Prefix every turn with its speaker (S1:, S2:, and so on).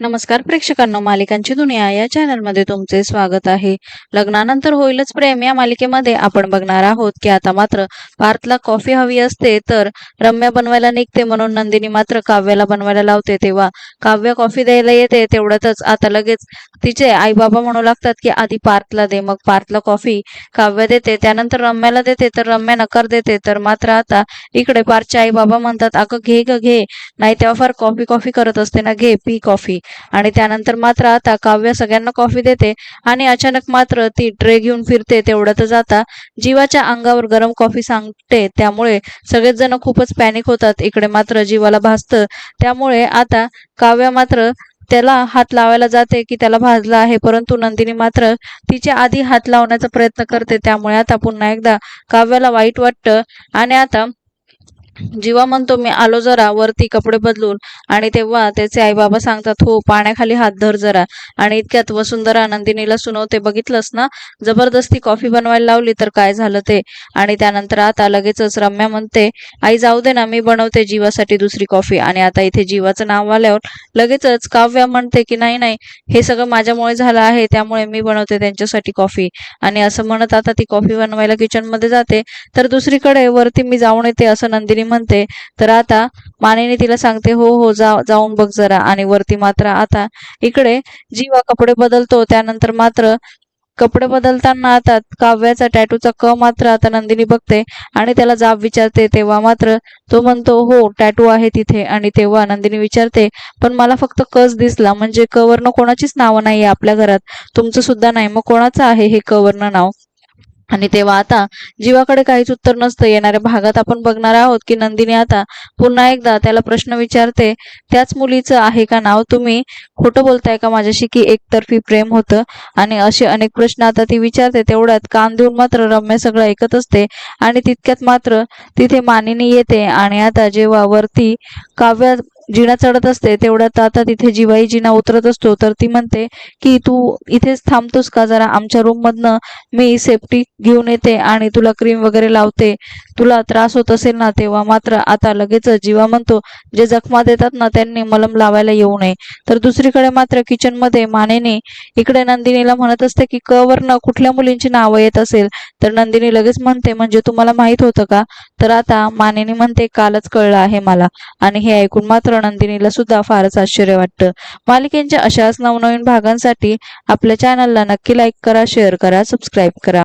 S1: नमस्कार प्रेक्षकांनो मालिकांची दुनिया या चॅनलमध्ये तुमचे स्वागत आहे. लग्नानंतर होईलच प्रेम या मालिकेमध्ये आपण बघणार आहोत की आता मात्र पार्थला कॉफी हवी असते तर रम्या बनवायला निघते म्हणून नंदिनी मात्र काव्याला बनवायला लावते. तेव्हा काव्य कॉफी द्यायला येते तेवढ्यातच आता लगेच तिचे आई बाबा म्हणू लागतात की आधी पार्थला दे मग पार्थला कॉफी काव्य देते त्यानंतर रम्याला देते तर रम्या नकार देते. तर मात्र आता इकडे पार्थचे आई बाबा म्हणतात अगं घे ग घे. नाही तेव्हा फार कॉफी कॉफी करत असते ना घे पी कॉफी. आणि त्यानंतर मात्र आता काव्य सगळ्यांना कॉफी देते आणि अचानक मात्र ती ट्रे घेऊन फिरते तेवढ्यातच आता जीवाच्या अंगावर गरम कॉफी सांगते त्यामुळे सगळेच जण खूपच पॅनिक होतात. इकडे मात्र जीवाला भासतं. त्यामुळे आता काव्य मात्र त्याला हात लावायला जाते की त्याला भाजला आहे परंतु नंदिनी मात्र तिच्या आधी हात लावण्याचा प्रयत्न करते. त्यामुळे आता पुन्हा एकदा काव्याला वाईट वाटतं आणि आता जीवा म्हणतो मी आलो जरा वरती कपडे बदलून आणि तेव्हा त्याचे आई बाबा सांगतात हो पाण्याखाली हात धर जरा. आणि इतक्यात वसुंधरा नंदिनीला सुनवते बघितलंस ना? जबरदस्ती कॉफी बनवायला लावली तर काय झालं ते? आणि त्यानंतर आता लगेचच रम्या म्हणते आई जाऊ दे ना मी बनवते जीवासाठी दुसरी कॉफी. आणि आता इथे जीवाचं नाव आल्यावर लगेचच काव्या म्हणते की नाही नाही हे सगळं माझ्यामुळे झालं आहे त्यामुळे मी बनवते त्यांच्यासाठी कॉफी. आणि असं म्हणत आता ती कॉफी बनवायला किचनमध्ये जाते तर दुसरीकडे वरती मी जाऊन येते असं नंदिनी म्हणते तर आता मानेने तिला सांगते हो हो जा जाऊन बघ जरा आणि वरती मात्र आता इकडे जीवा कपडे बदलतो. त्यानंतर मात्र कपडे बदलताना आता काव्याचा टॅटूचा क मात्र आता नंदिनी बघते आणि त्याला जाब विचारते. तेव्हा मात्र तो म्हणतो हो टॅटू आहे तिथे. आणि तेव्हा नंदिनी विचारते पण मला फक्त कच दिसला. म्हणजे क वर्ण कोणाचीच नावं नाहीये आपल्या घरात. तुमचं सुद्धा नाही. मग कोणाचं आहे हे क वर्ण नाव? आणि तेव्हा आता जीवाकडे काहीच उत्तर नसतं. येणाऱ्या भागात आपण बघणार आहोत की नंदिनी आता पुन्हा एकदा त्याला प्रश्न विचारते त्याच मुलीचं आहे का नाव? तुम्ही खोटं बोलताय का माझ्याशी की एकतर्फी प्रेम होतं? आणि असे अनेक प्रश्न आता ती विचारते. तेवढ्यात कान देऊन मात्र रम्या सगळं ऐकत असते आणि तितक्यात मात्र तिथे मानिनी येते आणि आता जेव्हा वरती काव्या जिना चढत असते तेवढ्यात आता तिथे जिवाई जिना उतरत असतो. तर ती म्हणते की तू इथेच थांबतोस का? जरा आमच्या रूम मधनं मी सेफ्टी घेऊन येते आणि तुला क्रीम वगैरे लावते. तुला त्रास होत असेल ना तेव्हा मात्र आता लगेच जीवा म्हणतो जे जखमा देतात ना त्यांनी मलम लावायला येऊ नये. तर दुसरीकडे मात्र किचनमध्ये मानेने इकडे नंदिनीला म्हणत असते की क वरनं कुठल्या मुलींची नावं येत असेल? तर नंदिनी लगेच म्हणते म्हणजे तुम्हाला माहीत होतं का? तर आता मानेने म्हणते कालच कळलं आहे मला. आणि हे ऐकून मात्र नंदिनीला सुद्धा फारच आश्चर्य वाटतं. मालिकेंच्या अशाच नवनवीन भागांसाठी आपल्या चॅनलला नक्की लाईक करा शेअर करा सबस्क्राईब करा.